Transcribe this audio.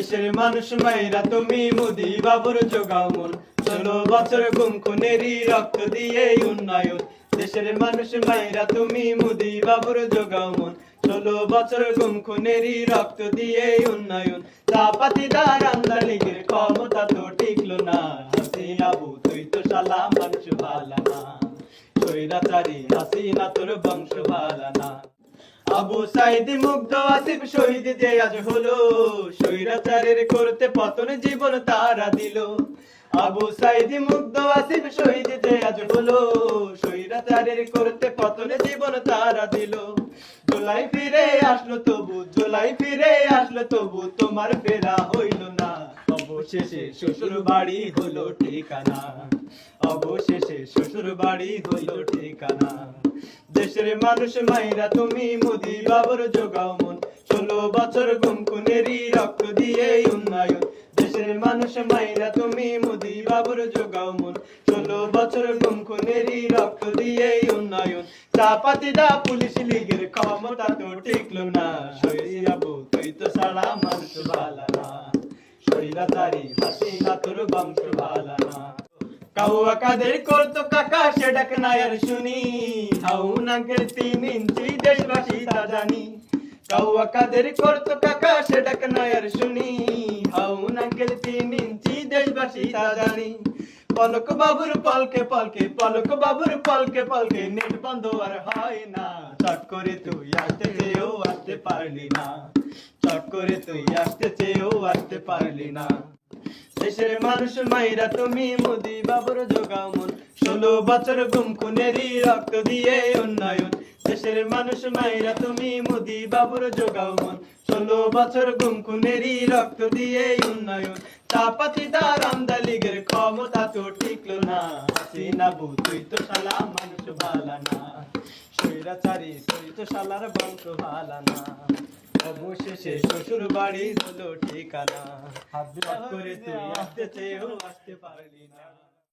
দেশের মানুষ মাইরা তুমি মুদি বাবুর যোগাও মন। ষোলো বছর গুম খুনেরই রক্ত দিয়ে উন্নয়ন। দেশের মানুষ মাইরা তুমি মুদি বাবুর যোগাও মন। ষোলো বছর গুম খুনেরই রক্ত দিয়ে উন্নয়ন। চাপাতিদার আমদালিগের ক্ষমতা তো টিকলো না। হাসিনা বু, তুই তো শালা মানুষ ভালা না। স্বৈরাচারী হাসিনা তোর বংশ ভালা না। আবু সাইদ মুগ্ধ আসিফ শহীদ যে আজ হলো। স্বৈরাচারের করতে পতন জীবন তারা দিল। আবু সাইদ মুগ্ধ আসিফ শহীদ যে আজ হলো। স্বৈরাচারের করতে পতন জীবন তারা দিল। জোলাই ফিরে আসলো তবু, জোলাই ফিরে আসলো তবু, তোমার ফেরা হইল না। অবশেষে শ্বশুর বাড়ি হলো ঠিকানা। অবশেষে শ্বশুর বাড়ি হইল ঠিকানা। দেশের মানুষ মাইরা তুমি মোদি বাবর যোগাও মন। ষোলো বছর গুম খুনেরই রক্ত দিয়ে উন্নয়ন। দেশের মানুষ মাইরা তুমি মোদি বাবর যোগাও মন। ষোলো বছর গুম খুনেরই রক্ত দিয়ে উন্নয়ন। চাপাতিদা পুলিশ লীগের ক্ষমতা তো টিকলো না। সৈরাবু তুই তো সারা মানুষ ভালা না। সৈরাচারি হাসিনা তোর বংশ কাউয়া কাদের করতো কাকা, সে ডাক না আর শুনি। হাউ নাকের তিন ইঞ্চি দেশবাসী তা জানি। কাউয়া কাদের করতো কাকা, সে ডাক না আর শুনি। হাউ নাকের তিন ইঞ্চি দেশবাসী তা জানি। পলক বাবুর পলকে পলকে, পলক বাবুর পলকে পলকে, নেট বন্ধ আর হয় না। চট করে তুই আসতে চেয়েও আসতে পারলি না। চট করে তুই আসতে চেয়েও পারলি না। দেশের মানুষ মাইরা তুমি মোদি বাবুর যোগাও মন ষোলো বছর গুম খুনেরই রক্ত দিয়ে উন্নয়ন দেশের মানুষ মাইরা তুমি মোদি বাবুর যোগাও মন ষোলো বছর গুম খুনেরই রক্ত দিয়ে উন্নয়ন চাপাতি দার আমদালিগের ক্ষমতা তো টিকলো না। হাসিনা বু, তুই তো শালা মানুষ ভালা না। স্বৈরাচারী, তুই তো শালার বংশ ভালা না। অবশেষে শ্বশুর বাড়ি হলো ঠিকানা। হাত করে তুই আসতে চেয়েও আসতে পারলি না।